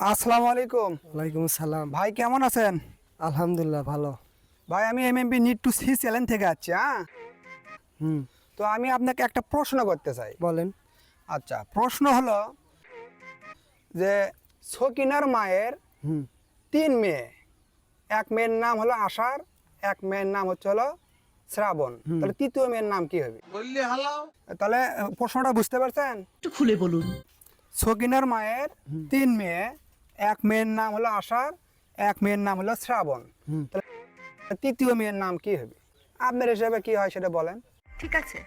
আসসালামু আলাইকুম। ওয়ালাইকুম আসসালাম। ভাই কেমন আছেন? আলহামদুলিল্লাহ ভালো। ভাই আমি MMB need to see channel থেকে আছি হ্যাঁ? হুম। তো আমি আপনাকে একটা প্রশ্ন করতে চাই। বলেন। আচ্ছা প্রশ্ন হলো যে সকিনার মায়ের হুম। তিন মেয়ে এক মেয়ের নাম হলো আষাঢ় এক মেয়ের নাম হচ্ছে হলো শ্রাবণ। তাহলে তৃতীয় মেয়ের নাম কি হবে? তাহলে প্রশ্নটা বুঝতে পারছেন? একটু খুলে বলুন। সকিনার মায়ের তিন মেয়ে এক মেয়ের নাম হলো আষাঢ় এক মেয়ের নাম হলো শ্রাবণ। হুম। তাহলে তৃতীয় মেয়ের নাম কি হবে? আপনার হিসাবে কি হয় সেটা বলেন। ঠিক আছে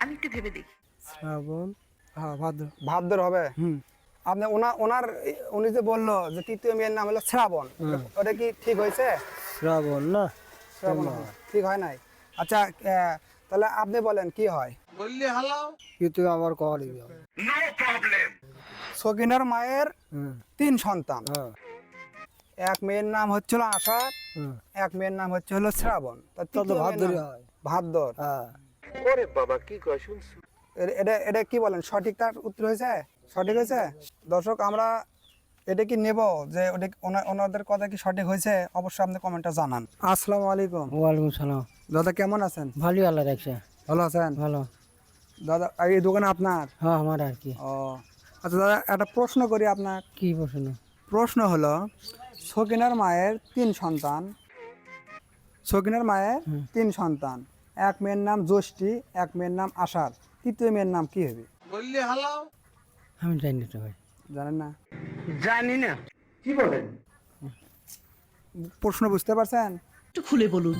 আমি একটু ভেবে দেখি। শ্রাবণ হ্যাঁ ভাদ্র। ভাদ্র হবে? হুম। আপনি ওনার ওনার উনি যে বলল যে তৃতীয় মেয়ের নাম হলো শ্রাবণ ওটা কি ঠিক হয়েছে? শ্রাবণ না। শ্রাবণ ঠিক হয় নাই। আচ্ছা আহ, তাহলে আপনি বলেন কি হয়? কিন্তু আমার কল সকিনার মায়ের তিন সন্তান। হ্যাঁ। এক মেয়ের নাম হচ্ছিল আশা এক মেয়ের নাম হচ্ছে হলো শ্রাবণ। তা তো তৃতীয় মেয়ের ভাদ্রই নাম- হয়। ভাদ্র হ্যাঁ। এটা এটা কি বলেন সঠিক তার উত্তর হয়েছে? সঠিক হয়েছে? দর্শক আমরা এটা কি নেব যে ওটা ওনা- ওনাদের কথা কি সঠিক হয়েছে? অবশ্যই আপনি কমেন্টটা জানান। আসসালামু আলাইকুম। ওয়ালাইকুম সালাম। দাদা কেমন আছেন? ভালোই আল্লাহ রাখছে। ভালো আছেন? ভালো। দাদা এই দোকান আপনার? হ্যাঁ আমার আর কি। ও আচ্ছা দাদা একটা প্রশ্ন করি আপনার। কি প্রশ্ন? প্রশ্ন হলো সকিনার মায়ের তিন সন্তান। সকিনার মায়ের তিন সন্তান। এক মেয়ের নাম জ্যোষ্ঠী এক মেয়ের নাম আষাঢ়। তৃতীয় মেয়ের নাম কি হবে? আমি জানি না ভাই। জানেন না? জানি না। কি বলেন? প্রশ্ন বুঝতে পারছেন? একটু খুলে বলুন।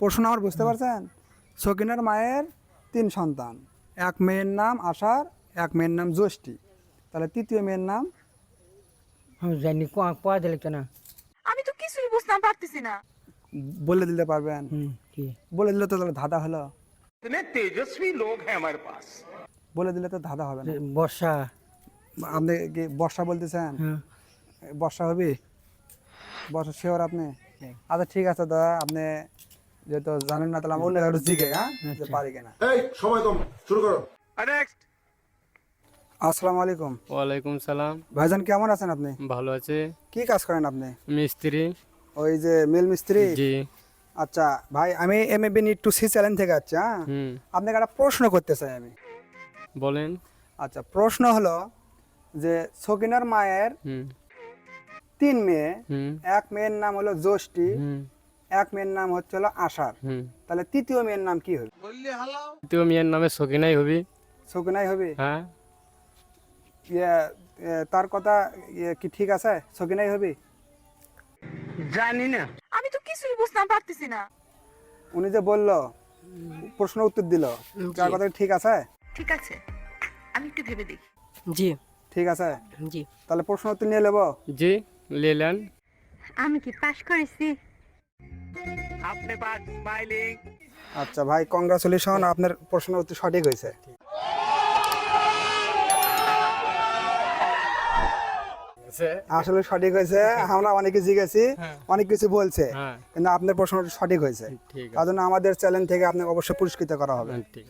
প্রশ্ন আমার বুঝতে পারছেন? সকিনার মায়ের তিন সন্তান। এক মেয়ের নাম আষাঢ় এক মেয়ের নাম জ্যোষ্ঠী। তাহলে তৃতীয় মেয়ের নাম? হ্যাঁ, জানি কয়া দিলে কেন? আমি তো কিছুই বুঝতাম পারতেছি না। বলে দিতে পারবেন? কি? বলে দিলে তো তাহলে ধাঁধা হলো। তেজস্বী লোক হ্যাঁ আমার পাস বলে দিলে তো ধাঁধা হবে না। বর্ষা। আপনি কি বর্ষা বলতেছেন? হ্যাঁ। বর্ষা হবে? বর্ষা শিওর আপনি? আচ্ছা ঠিক আছে দাদা আপনি যেহেতু জানেন না তাহলে আমি অন্য কারও জিগে হ্যাঁ? আচ্ছা। পারি কিনা। এই সময় তো শুরু করো। নেক্সট আসসালামু আলাইকুম। ওয়ালাইকুম সালাম। ভাইজান কেমন আছেন আপনি? ভালো আছে। কি কাজ করেন আপনি? মিস্ত্রি। ওই যে মিল মিস্ত্রি? জি। আচ্ছা ভাই আমি M A B need to see challenge থেকে হ্যাঁ? আপনাকে একটা প্রশ্ন করতে চাই আমি। বলেন। আচ্ছা প্রশ্ন হলো যে সকিনার মায়ের তিন মেয়ে এক মেয়ের নাম হলো জ্যোষ্ঠী এক মেয়ের নাম হচ্ছে হলো আষাঢ়। তাহলে তৃতীয় মেয়ের নাম কি হবে? তুই মেয়ের নামে সকিনাই হবি। সকিনাই হবে? হ্যাঁ। ইয়ে, তার কথা ইয়ে কি ঠিক আছে? সকিনাই হবি? জানি না। আমি তো কিছুই বুঝতাম পারতেছি না। উনি যে বলল প্রশ্ন উত্তর দিল তার কথা ঠিক আছে? ঠিক আছে আমি একটু ভেবে দেখি। জি। ঠিক আছে? জি। তাহলে প্রশ্ন উত্তর নিয়ে নেব? জি নিলেন আমি কি পাস করেছি? আপনি পাস স্মাইলিং আচ্ছা ভাই কংগ্রাচুলেশন আপনার প্রশ্ন উত্তর সঠিক হয়েছে। আসলে সঠিক হয়েছে আমরা অনেকে জিগেছি অনেক কিছু বলছে হ্যাঁ। কিন্তু আপনার প্রশ্নটা সঠিক হয়েছে। তার জন্য আমাদের চ্যালেঞ্জ থেকে আপনাকে অবশ্যই পুরস্কৃত করা হবে। হ্যাঁ, ঠিক